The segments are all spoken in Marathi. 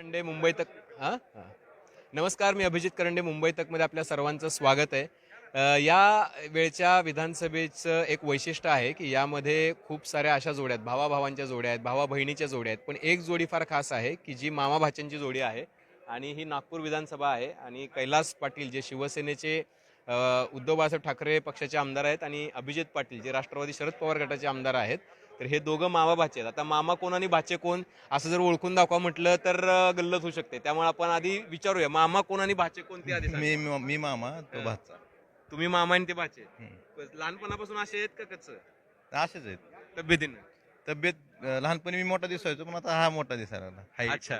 करंडे मुंबई तक हां? हां. नमस्कार मी अभिजित करंडे मुंबई तकमध्ये आपल्या सर्वांचं स्वागत आहे. या वेळच्या विधानसभेचं एक वैशिष्ट्य आहे की यामध्ये खूप साऱ्या अशा जोड्या आहेत. भावाभावांच्या जोड्या आहेत भावा बहिणीच्या जोड्या आहेत. पण एक जोडी फार खास आहे की जी मामा भाच्यांची जोडी आहे आणि ही नागपूर विधानसभा आहे. आणि कैलास पाटील जे शिवसेनेचे उद्धव बाळासाहेब ठाकरे पक्षाचे आमदार आहेत आणि अभिजित पाटील जे राष्ट्रवादी शरद पवार गटाचे आमदार आहेत तर हे दोघं मामा भाचे आहेत आता मामा कोण आणि भाचे कोण असं जर ओळखून दाखवा म्हटलं तर गल्लत होऊ शकते त्यामुळे आपण आधी विचारूया मामा कोण आणि भाचे कोण ते आधी सांगा. मी मी मामा तो. भाचा तुम्ही मामा आणि ते भाचे. लहानपणापासून असे आहेत का कच असेच आहेत तब्येतीनं तब्येत अं, लहानपणी मी मोठा दिसायचो पण आता हा मोठा दिसायला लागला. height अच्छा.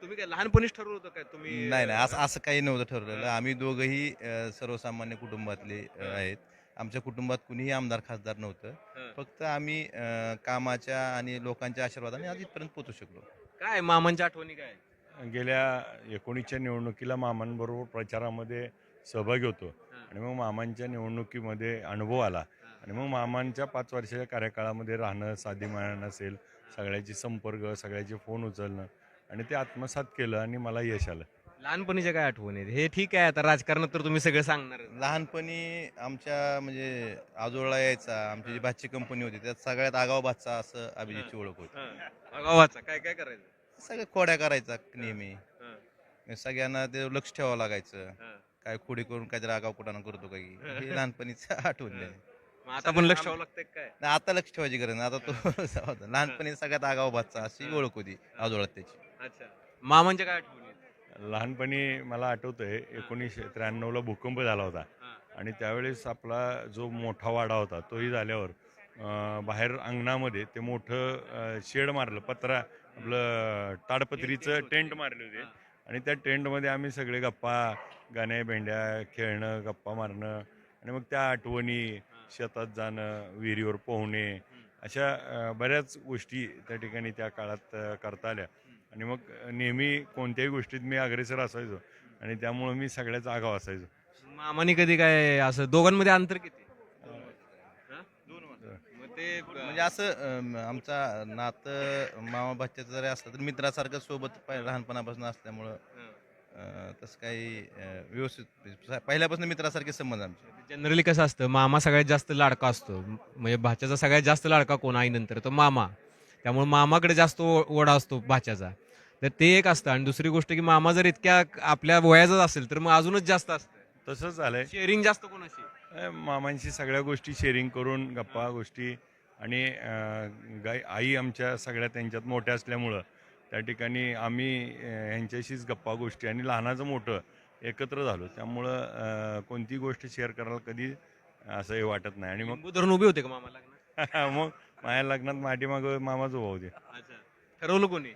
तुम्ही काय लहानपणीच ठरवलं होतं काय? तुम्ही नाही नाही असं असं काही नव्हतं ठरवलेलं. आम्ही दोघंही अं, सर्वसामान्य कुटुंबातले अं, आहेत. आमच्या कुटुंबात कुणीही आमदार खासदार नव्हतं. फक्त आम्ही अं, कामाच्या आणि लोकांच्या आशीर्वादाने आज इथपर्यंत पोहोचू शकलो. काय मामांच्या आठवणी काय? गेल्या एकोणीसच्या निवडणुकीला मामांबरोबर प्रचारामध्ये सहभागी होतो. आणि मग मामांच्या निवडणुकीमध्ये अनुभव आला. आणि मग मामांच्या पाच वर्षाच्या कार्यकाळामध्ये राहणं साधीमायण असेल सगळ्याची संपर्क सगळ्याचे फोन उचलणं आणि ते आत्मसात केलं आणि मला यश आलं. लहानपणीच्या काय आठवणी आहेत? हे ठीक आहे आता राजकारणात तर तुम्ही सगळं सांगणार लहानपणी आमच्या म्हणजे आजोळा यायचा आमची जी भाची कंपनी होती त्यात सगळ्यात आगाव भातचा असं अभिजितची ओळख होती. गावाचा काय काय करायचं? सगळं खोड्या करायचा नेहमी. हा. सगळ्यांना ते लक्ष ठेवावं लागायचं. हा. काय खोडी करून काहीतरी आगाव कुठं करतो काही हे? लहानपणीच आठवण आहे. मग आता पण लक्ष ठेवावं लागतंय काय? नाही, आता लक्ष ठेवायची गरज नाही. आता तो. लहानपणी सगळ्यात आगाव भातचा अशी ओळख होती आजोळात त्याची. अच्छा. मामांच्या काय आठवणी? लहानपणी मला आठवतंय एकोणीसशे त्र्याण्णवला भूकंप झाला होता. आणि त्यावेळेस आपला जो मोठा वाडा होता तोही झाल्यावर बाहेर अंगणामध्ये ते मोठं शेड मारलं पत्रा आपलं ताडपत्रीचं टेंट मारले होते. आणि त्या टेंटमध्ये आम्ही सगळे गप्पा गाण्या भेंड्या खेळणं गप्पा मारणं आणि मग त्या आठवणी शेतात जाणं विहिरीवर पोहणे अशा बऱ्याच गोष्टी त्या ठिकाणी त्या काळात करता आल्या. आणि मग नेहमी कोणत्याही गोष्टीत मी अग्रेसर असायचो. आणि त्यामुळं मी सगळ्याच आगाव असायचो. मामाने कधी काय असं दोघांमध्ये अंतर किती? ते म्हणजे असं आमचा नातं मामा भाच्याचं जरी असलं तर मित्रासारखं सोबत लहानपणापासून असल्यामुळं तसं काही व्यवस्थित पहिल्यापासून मित्रासारखे संबंध आमचे. जनरली कसं असतं मामा सगळ्यात जास्त लाडका असतो. म्हणजे भाच्याचा सगळ्यात जास्त लाडका कोण? आईनंतर. तो मामा. त्यामुळे मामाकडे जास्त ओ- ओढा असतो भाच्याचा. तर ते एक असतं. आणि दुसरी गोष्ट की मामा जर इतक्या आपल्या वयाचाच असेल तर मग अजूनच जास्त असतं. तसंच झालंय. शेअरिंग जास्त कोणाशी? अं, मामांशी सगळ्या गोष्टी शेअरिंग करून गप्पा गोष्टी. आणि अं, गाई आई आमच्या सगळ्या त्यांच्यात मोठ्या असल्यामुळं त्या ठिकाणी आम्ही अं, यांच्याशीच गप्पा गोष्टी आणि लहानाचं मोठं एकत्र झालो. त्यामुळं अं, कोणती गोष्ट शेअर करायला कधी असंही वाटत नाही. आणि मग लिंबू धरून उभे होते का मामा लग्नात? मग माझ्या लग्नात माठी माग मामाच उभा होते. अच्छा. ठरवलं कोणी?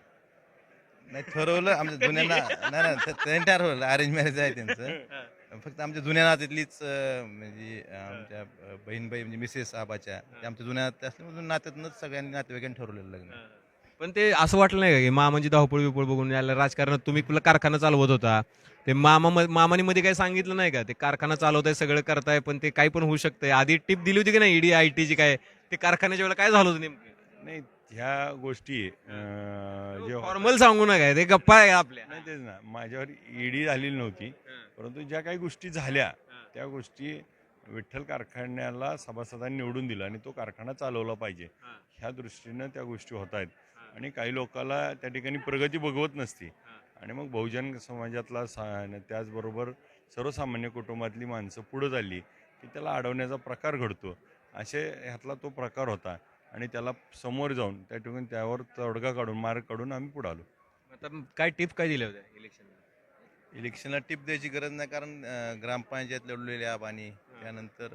नाही ठरवलं आमच्या जुन्या ना नाही त्यांनी ठरवलं अरेंज मॅरेज आहे त्यांचं. फक्त आमच्या जुन्या नात्यातलीच अं, म्हणजे अं, आमच्या बहीण बाई म्हणजे मिसेस आबाच्या आमच्या जुन्या असल्यामुळे नात्यातूनच सगळ्यांनी नातेवाईकांनी ठरवलेलं लग्न. पण ते असं वाटलं नाही का की मामांची धावपळ बिपळ बघून यायला राजकारणात तुम्ही कुठला कारखाना चालवत होता? ते मामा मामानी मध्ये काही सांगितलं नाही का? ते कारखाना चालवताय सगळं करताय पण ते काही पण होऊ शकतंय. आधी टिप दिली होती की नाही ईडी आय टीची काय? ते कारखान्याच्या वेळेला काय झालं होतं नेमकं? नाही ह्या गोष्टी अं, फॉर्मल सांगू नका ते गप्पा आहे आपल्या. नाही तेच ना. माझ्यावर ईडी झालेली नव्हती. परंतु ज्या काही गोष्टी झाल्या त्या गोष्टी विठ्ठल कारखान्याला सभासदांनी निवडून दिलं आणि तो कारखाना चालवला पाहिजे. ह्या दृष्टीनं त्या गोष्टी होत आहेत. आणि काही लोकांना त्या ठिकाणी प्रगती बघवत नसते. आणि मग बहुजन समाजातला सा आणि त्याचबरोबर सर्वसामान्य कुटुंबातली माणसं पुढं चालली की त्याला अडवण्याचा प्रकार घडतो. असे ह्यातला तो प्रकार होता. आणि त्याला समोर जाऊन त्या ठिकाणी त्यावर तोडगा काढून मार्ग काढून आम्ही पुढे आलो. आता काय टिप काय दिल्या होत्या इलेक्शन इलेक्शनला टिप द्यायची गरज नाही कारण ग्रामपंचायत लढवलेली आहे आबानी त्यानंतर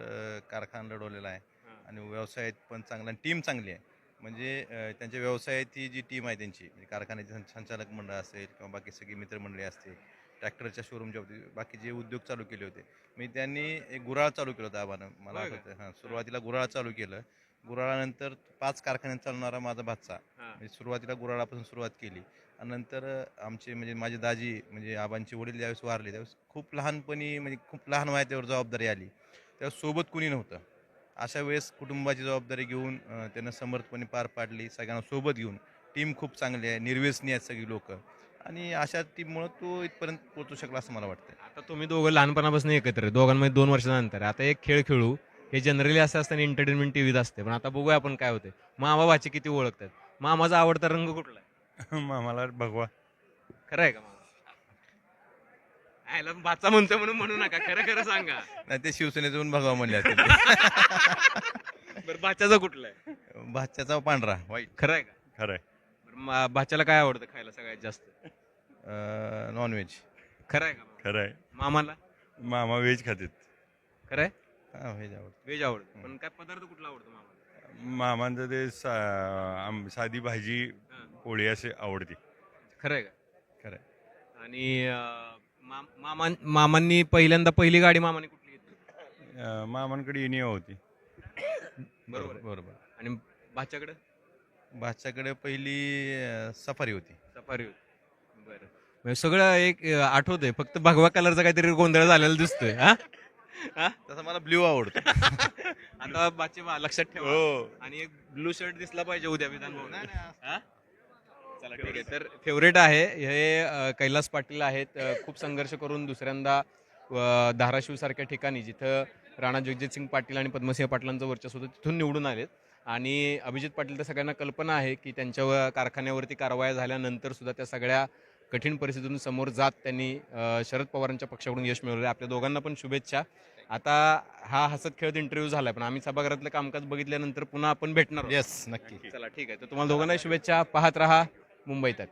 कारखाना लढवलेला आहे आणि व्यवसायात पण चांगला टीम चांगली आहे. म्हणजे त्यांच्या व्यवसायाची जी टीम आहे त्यांची म्हणजे कारखान्याचे संचालक मंडळ असेल किंवा बाकी सगळी मित्रमंडळी असतील ट्रॅक्टरच्या शोरूमच्या होती बाकी जे उद्योग चालू केले होते. मी त्यांनी एक गुराळ चालू केलं होतं आबानं मला होय का? आठवतं हां सुरुवातीला गुराळ चालू केलं. गुराळानंतर पाच कारखान्यात चालणारा माझा भातचा. म्हणजे सुरुवातीला गुराळापासून सुरुवात केली. आणि नंतर आमचे म्हणजे माझे दाजी म्हणजे आबांचे वडील ज्यावेळेस वारले त्यावेळेस खूप लहानपणी म्हणजे खूप लहान वयात त्यावर जबाबदारी आली. त्यावेळेस सोबत कुणी नव्हतं. अशा वेळेस कुटुंबाची जबाबदारी घेऊन अं, त्यानं समर्थपणे पार पाडली सगळ्यांना सोबत घेऊन. टीम खूप चांगली आहे निर्व्यसनी आहेत सगळी लोक. आणि अशा टीममुळे तो इथपर्यंत पोहोचू शकला असं मला वाटतं आता तुम्ही दोघं लहानपणापासून एकत्र आहे. दोघांमध्ये दोन वर्षानंतर आहे. आता एक खेळ खेळू हे जनरली असं असतं एंटरटेनमेंट टीव्हीत असते. पण आता बघूया आपण काय होते मामा भाची किती ओळखतात? मामाचा आवडता रंग कुठला आहे? मामाला भगवा. खरं आहे का मामा? आयला भाचा म्हणतो म्हणून म्हणू नका. खरं खरं सांगा. नाही ते शिवसेनेचं पण भगवा म्हणले असतील बरं भाच्याचा कुठला आहे? भाच्याचा पांढरा वाईट खरं आहे का? खरंय बरं, मा- भाच्याला काय आवडतं खायला सगळ्यात जास्त? नॉनव्हेज खरं आहे का मामा? खरंय मामाला? मामा व्हेज खातात. खरं आहे? हां व्हेज आवडतं. व्हेज आवडतं. पण काय पदार्थ कुठला आवडतो मामाला? मामांचं ते सा- आम- साधी भाजी हां. पोळी असे आवडते. खरं आहे का? खरं आहे. आणि अं, मामा मामांनी पहिल्यांदा पहिली गाडी मामाने कुठली घेतली? अं, मामांकडे येणी होती. बरोबर आहे. बरोबर. आणि भाच्याकडे? भाच्याकडे पहिली अं, सफारी होती. सफारी होती. बरं. म्हणजे सगळं एक आठवतंय फक्त भगवा कलरचा काहीतरी गोंधळ झालेला दिसतोय हा? हा? तसा मला ब्ल्यू आवडतो. आता बाचे बा लक्षात ठेवा. हो. आणि एक ब्लू शर्ट दिसला पाहिजे उद्या विधान भवनात. हा? चला ठीक आहे. तर फेवरेट आहे. हे अं, कैलास पाटील आहेत. अं, खूप संघर्ष करून दुसऱ्यांदा अं, धाराशिव सारख्या ठिकाणी जिथं राणा जगजितसिंग पाटील आणि पद्मसिंह पाटलांचं वर्चस्व होतं तिथून निवडून आलेत. आणि अभिजित पाटील तर सगळ्यांना कल्पना आहे की त्यांच्या कारखान्यावरती कारवाया झाल्यानंतर सुद्धा त्या सगळ्या कठीण परिस्थितीतून समोर जात त्यांनी शरद पवारांच्या पक्षाकडून यश मिळवलं. आपल्या दोघांना पण शुभेच्छा. आता हा हसत खेळत इंटरव्ह्यू झालाय पण आम्ही सभागृहातलं कामकाज बघितल्यानंतर पुन्हा आपण भेटणार. येस नक्की. चला ठीक आहे. तर तुम्हाला दोघांनाही शुभेच्छा. पाहत राहा. मुंबई तक